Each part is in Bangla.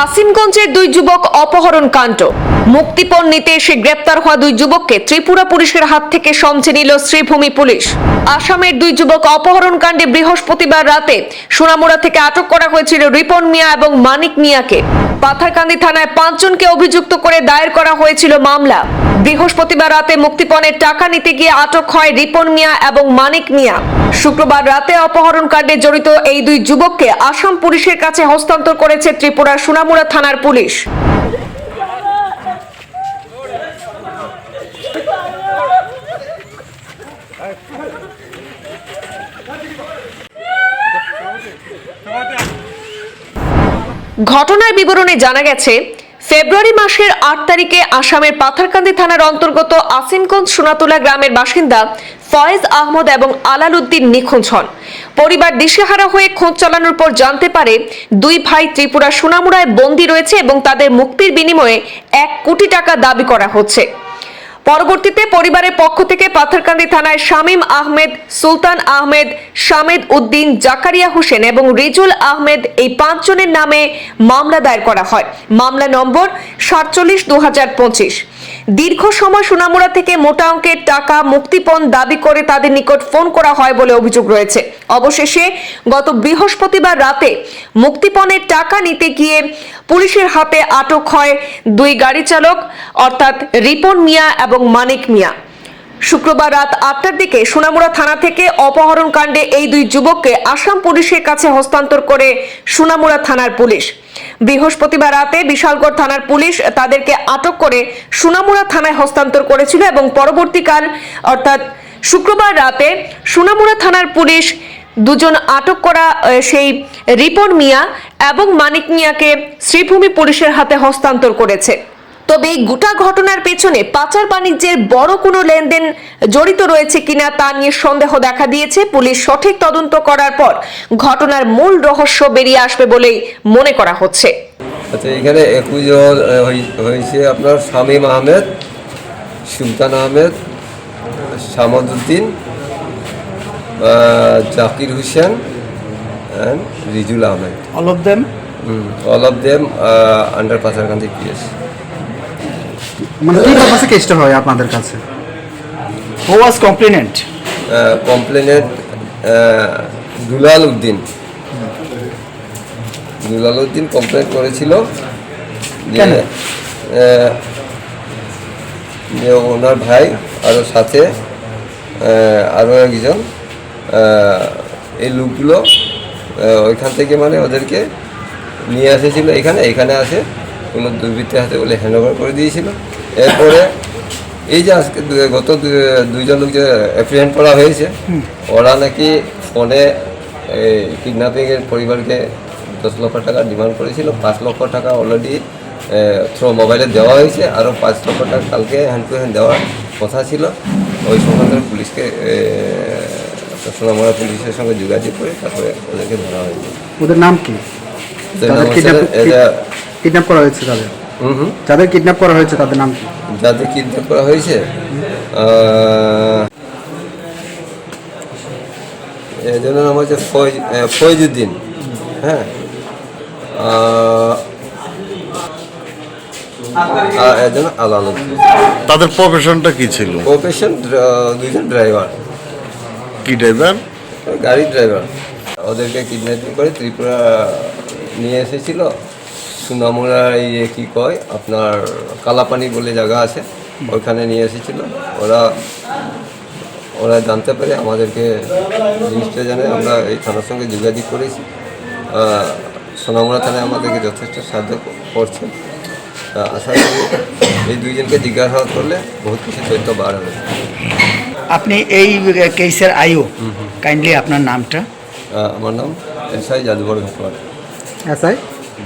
আসিমগঞ্জের দুই যুবক অপহরণ কাণ্ড। মুক্তিপণ নিতে এসে গ্রেপ্তার হওয়া দুই যুবককে ত্রিপুরা পুলিশের হাত থেকে সমঝে নিল শ্রীভূমি পুলিশ। আসামের দুই যুবক অপহরণ কাণ্ডে বৃহস্পতিবার রাতে সোনামুড়া থেকে আটক করা হয়েছিল রিপন মিয়া এবং মানিক মিয়াকে। পাথারকান্দি থানায় পাঁচজনকে অভিযুক্ত করে দায়ের করা হয়েছিল মামলা। বৃহস্পতিবার রাতে মুক্তিপণের টাকা নিতে গিয়ে আটক হয় রিপন মিয়া এবং মানিক মিয়া। শুক্রবার রাতে অপহরণ কাণ্ডে জড়িত এই দুই যুবককে আসাম পুলিশের কাছে হস্তান্তর করেছে ত্রিপুরার সোনামুড়া থানার পুলিশ। ঘটনার বিবরণে জানা গেছে ফেব্রুয়ারি মাসের আট তারিখে আসামের পাথারকান্দি থানার অন্তর্গত আসিমগঞ্জ সোনাতুলা গ্রামের বাসিন্দা ফয়েজ আহমদ এবং আলাল উদ্দিন নিখোঁজ হন। পরিবার দিশেহারা হয়ে খোঁজ চালানোর পর জানতে পারে, দুই ভাই ত্রিপুরা সোনামুড়ায় বন্দী রয়েছে এবং তাদের মুক্তির বিনিময়ে এক কোটি টাকা দাবি করা হচ্ছে। পরবর্তীতে পরিবারের পক্ষ থেকে পাথরকান্দি থানায় শামীম আহমেদ, সুলতান আহমেদ, শামেদ উদ্দিন, জাকারিয়া হোসেন এবং রিজুল আহমেদ এই পাঁচজনের নামে মামলা দায়ের করা হয়। মামলা নম্বর সাতচল্লিশ দু দীর্ঘ সময় সোনামুড়া থেকে মোটা অঙ্কের টাকা মুক্তিপণ দাবি করে তাদের নিকট ফোন করা হয় বলে অভিযোগ রয়েছে। অবশেষে গত বৃহস্পতিবার রাতে মুক্তিপণের টাকা নিতে গিয়ে পুলিশের হাতে আটক হয় দুই গাড়ি চালক, অর্থাৎ রিপন মিয়া এবং মানিক মিয়া। শুক্রবার রাত আটটার দিকে সোনামুড়া থানা থেকে অপহরণ কাণ্ডে এই দুই যুবককে আসাম পুলিশের কাছে হস্তান্তর করে সোনামুড়া থানার পুলিশ। বৃহস্পতিবার রাতে বিশালগড় থানার পুলিশ তাদেরকে আটক করে সোনামুড়া থানায় হস্তান্তর করেছিল এবং পরবর্তীকাল, অর্থাৎ শুক্রবার রাতে সোনামুড়া থানার পুলিশ দুজন আটক করা সেই রিপন মিয়া এবং মানিক মিয়াকে শ্রীভূমি পুলিশের হাতে হস্তান্তর করেছে। তবে এই গোটা ঘটনার পেছনে পাচার বাণিজ্যের বড় কোনো লেনদেন জড়িত রয়েছে কিনা তা নিয়ে সন্দেহ দেখা দিয়েছে। পুলিশ সঠিক তদন্ত করার পর ঘটনার মূল রহস্য বেরিয়ে আসবে বলেই মনে করা হচ্ছে। আচ্ছা এখানে একুশ জন হয়েছে আপনার Shamim Ahmed Sultan Ahmed Shamduddin Zakir Hossain and Rijul Ahmed. All of them? All of them under Pacharkandi PS মানে কি পারপাসে কেসটা হয় আপনাদের কাছে? Who was complainant complainant Dulal Uddin. Dulal Uddin complain করেছিল যে কেন? যে ওনার ভাই আরও সাথে আরও একজন এই লোকগুলো ওইখান থেকে মানে ওদেরকে নিয়ে এসেছিল এখানে এখানে আসে। কোনো দুর্বৃত্তের হাতে বলে হ্যান্ড ওভার করে দিয়েছিল। এরপরে এই যে আজকে গত দুইজন লোক যে অ্যাপ্রিহেন্ড করা হয়েছে ওরা নাকি ফোনে কিডন্যাপিংয়ের পরিবারকে দশ লক্ষ টাকা ডিমান্ড করেছিল পাঁচ লক্ষ টাকা অলরেডি থ্রো মোবাইলে দেওয়া হয়েছে আরও পাঁচ লক্ষ টাকা কালকে হ্যান্ড টু হ্যান্ড দেওয়ার কথা ছিল। ওই সংক্রান্ত পুলিশকে সোনামরা পুলিশের সঙ্গে যোগাযোগ করে তারপরে ওদেরকে ধরা হয়েছে। ওদের নাম কি? কিডন্যাপ করা হয়েছে তাদের। হুম হুম। যাদের কিডন্যাপ করা হয়েছে তাদের নাম কি? যাদের কিডন্যাপ করা হয়েছে আহ, এজনের নাম হচ্ছে ফয়েজ আহ, ফয়েজউদ্দিন হ্যাঁ একজন আলালুদ্দিন তাদের প্রফেশনটা কি ছিল? প্রফেশন দুইজন ড্রাইভার কি ড্রাইভার গাড়ি ড্রাইভার ওদেরকে কিডন্যাপিং করে ত্রিপুরা নিয়ে এসেছিল। সুনামুড়া ইয়ে কী কয়? আপনার কালাপানি বলে জায়গা আছে। ওইখানে নিয়ে এসেছিল। ওরা ওরা জানতে পারে আমাদেরকে জিনিসটা জানে আমরা এই থানার সঙ্গে যোগাযোগ করেছি। আহ, সোনামুড়া থানায় আমাদেরকে যথেষ্ট সাহায্য করছে। আশা করি এই দুইজনকে জিজ্ঞাসাবাদ করলে বহুত কিছু তথ্য বার হবে। আপনি এই কেসের আয়ু কাইন্ডলি আপনার নামটা? আমার নাম এস আই জাদুঘর ঘাটপাড় এস আই?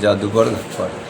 জাদুঘর ঘাটপাড়